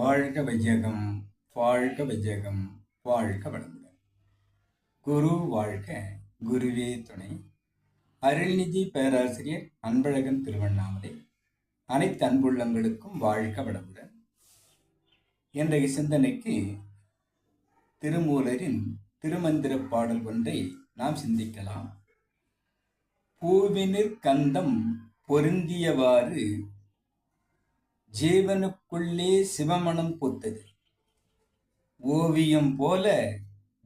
வாழ்க வையகம் வாழ்க வையகம் வாழ்க வளமுடன். குரு வாழ்க குருவே துணை. அருள்நிதி பேராசிரியர் அன்பழகன் திருவண்ணாமலை. அனைத்து அன்புள்ளங்களுக்கும் வாழ்க வளமுடன். இன்றைய சிந்தனைக்கு திருமூலரின் திருமந்திர பாடல் ஒன்றை நாம் சிந்திக்கலாம். பூவினிற் கந்தம் பொருந்தியவாறு ஜீவனுக்குள்ளே சிவமணம் பூத்தது. ஓவியம் போல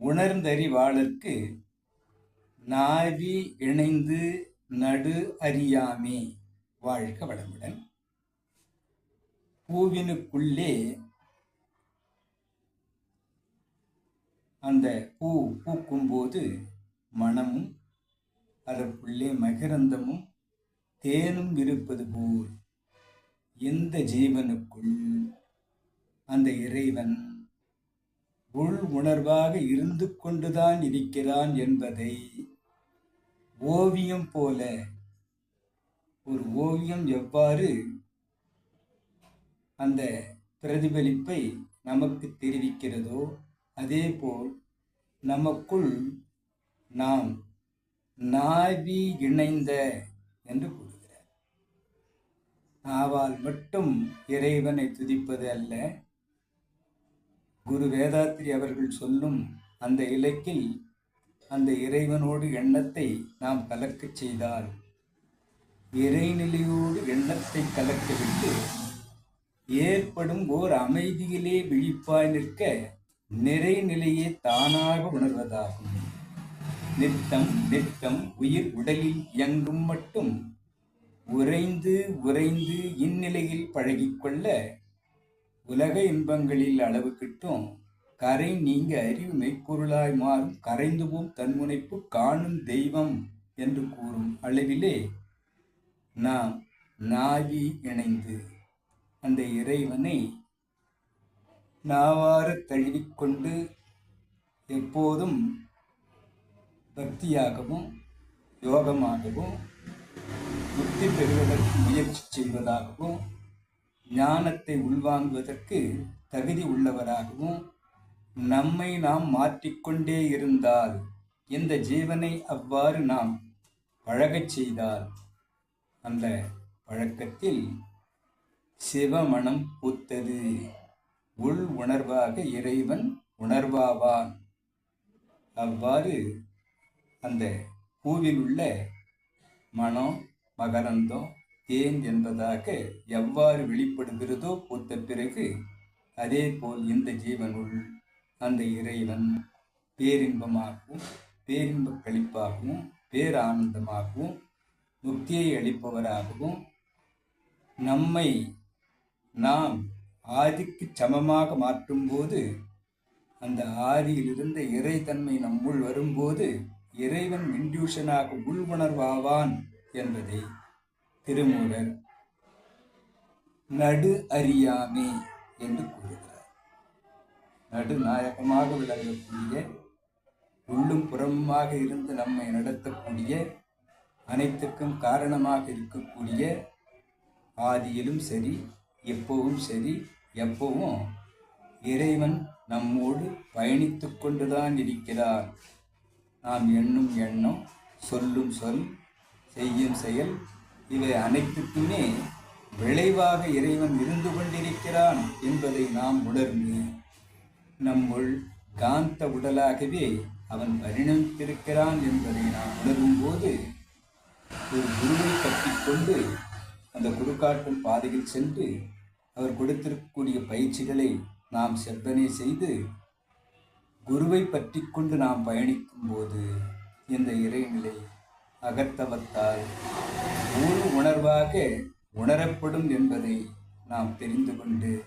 உணர்ந்தறிவாளர்க்கு நாவி இணைந்து நடு அறியாமே வாழ்க வளமுடன். பூவினுக்குள்ளே அந்த பூ பூக்கும்போது மனமும் அதற்குள்ளே மகரந்தமும் தேனும் இருப்பது போல் எந்த ஜீவனுக்குள் அந்த இறைவன் உள் உணர்வாக இருந்து கொண்டுதான் இருக்கிறான் என்பதை ஓவியம் போல ஒரு ஓவியம் எவ்வாறு அந்த பிரதிபலிப்பை நமக்கு தெரிவிக்கிறதோ அதேபோல் நமக்குள் நாம் நாவி இணைந்த என்று கூறுகிறார் நாவால் மட்டும் இறைவனை துதிப்பது அல்ல. குரு வேதாத்ரி அவர்கள் சொல்லும் அந்த இலக்கில் அந்த இறைவனோடு எண்ணத்தை நாம் கலக்கச் செய்தால் இறைநிலையோடு எண்ணத்தை கலக்கவிட்டு ஏற்படும் ஓர் அமைதியிலே விழிப்பாய் நிற்க நிறைநிலையே தானாக உணர்வதாகும். நித்தம் நித்தம் உயிர் உடலில் இயங்கும் மட்டும் உறைந்து உறைந்து இந்நிலையில் பழகிக்கொள்ள உலக இன்பங்களில் அளவு கிட்டும் கரை நீங்க அறிவு மெய்ப்பொருளாய் மாறும் கரைந்துவும் தன்முனைப்பு காணும் தெய்வம் என்று கூறும் அளவிலே நாம் நாவி இணைந்து அந்த இறைவனை நாவார தழுவிக்கொண்டு எப்போதும் பக்தியாகவும் யோகமாகவும் முக்தி பெறுவதற்கு முயற்சி செய்வதாகவும் ஞானத்தை உள்வாங்குவதற்கு தகுதி உள்ளவராகவும் நம்மை நாம் மாற்றிக்கொண்டே இருந்தால் இந்த ஜீவனை அவ்வாறு நாம் பழகச் செய்தால்? அந்த பழக்கத்தில் சிவமணம் பூத்தது. உள் உணர்வாக இறைவன் உணர்வாவான். அவ்வாறு அந்த பூவில் உள்ள மனம் மகரந்தம் தேன் என்பதாக எவ்வாறு வெளிப்படுகிறதோ பொறுத்த பிறகு அதே போல் இந்த ஜீவனுள் அந்த இறைவன் பேரின்பமாகவும் பேரின்ப கழிப்பாகவும் பேரானந்தமாகவும் முக்தியை அளிப்பவராகவும் நம்மை நாம் ஆதிக்கு சமமாக மாற்றும்போது அந்த ஆதியிலிருந்த இறைத்தன்மை நம்முள் வரும்போது இறைவன் இன்டியூஷனாக உள்வுணர்வாவான் என்பதை திருமூலர் நடு அறியாமே என்று கூறுகிறார். நடுநாயகமாக விளங்கக்கூடிய உள்ளும் புறமுமாக இருந்து நம்மை நடத்தக்கூடிய அனைத்துக்கும் காரணமாக இருக்கக்கூடிய ஆதியிலும் சரி எப்பவும் சரி எப்பவும் இறைவன் நம்மோடு பயணித்து கொண்டுதான் இருக்கிறார் நாம் எண்ணும் எண்ணம் சொல்லும் சொல் செய்யும் செயல் இவை அனைத்துக்குமே விளைவாக இறைவன் இருந்து கொண்டிருக்கிறான் என்பதை நாம் உணர்ந்து நம்முள் காந்த உடலாகவே அவன் பரிணமித்திருக்கிறான் என்பதை நாம் உணரும்போது ஒரு குருவை கட்டிக்கொண்டு அந்த குருக்காட்டும் பாதையில் சென்று அவர் கொடுத்திருக்கக்கூடிய பயிற்சிகளை நாம் செவ்வனே செய்து குருவை பற்றி கொண்டு நாம் பயணிக்கும் போது இந்த இறைநிலை அகத்தவத்தால் ஊர் உணர்வாக உணரப்படும் என்பதை நாம் தெரிந்து கொண்டு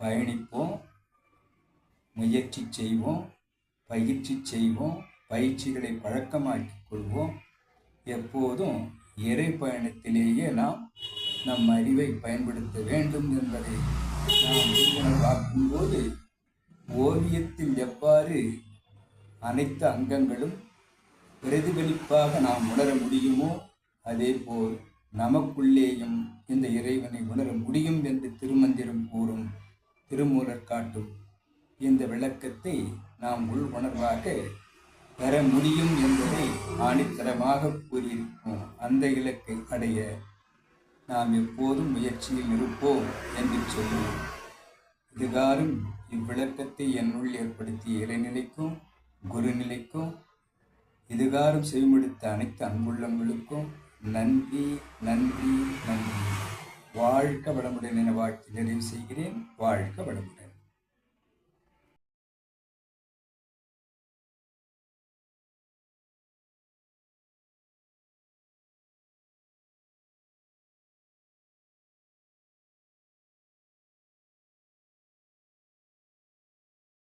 பயணிப்போம் முயற்சி செய்வோம் பயிற்சி செய்வோம் பயிற்சிகளை பழக்கமாக்கிக் கொள்வோம். எப்போதும் இறை பயணத்திலேயே நாம் நம் அறிவை பயன்படுத்த வேண்டும் என்பதை நாம் உணர்வாக்கும் ஓவியத்தில் எவ்வாறு அனைத்து அங்கங்களும் பிரதிபலிப்பாக நாம் உணர முடியுமோ அதே போல் நமக்குள்ளேயும் இந்த இறைவனை உணர முடியும் என்று திருமந்திரம் கூறும் திருமூலர் காட்டும். இந்த விளக்கத்தை நாம் உள் உணர்வாக பெற முடியும் என்பதை ஆணித்தரமாக கூறியிருக்கும் அந்த இலக்கை அடைய நாம் எப்போதும் முயற்சியில் இருப்போம் என்று சொல்லுவோம். இதுகாரும் இவ்விளக்கத்தை என்னுள் ஏற்படுத்திய இறைநிலைக்கும் குருநிலைக்கும் இதுகாரும் செய்முடித்த அனைத்து அன்புள்ளங்களுக்கும் நன்றி நன்றி நன்றி. வாழ்க வளமுடன் என வாழ்த்து நிறைவு செய்கிறேன். வாழ்க வளமுடன்.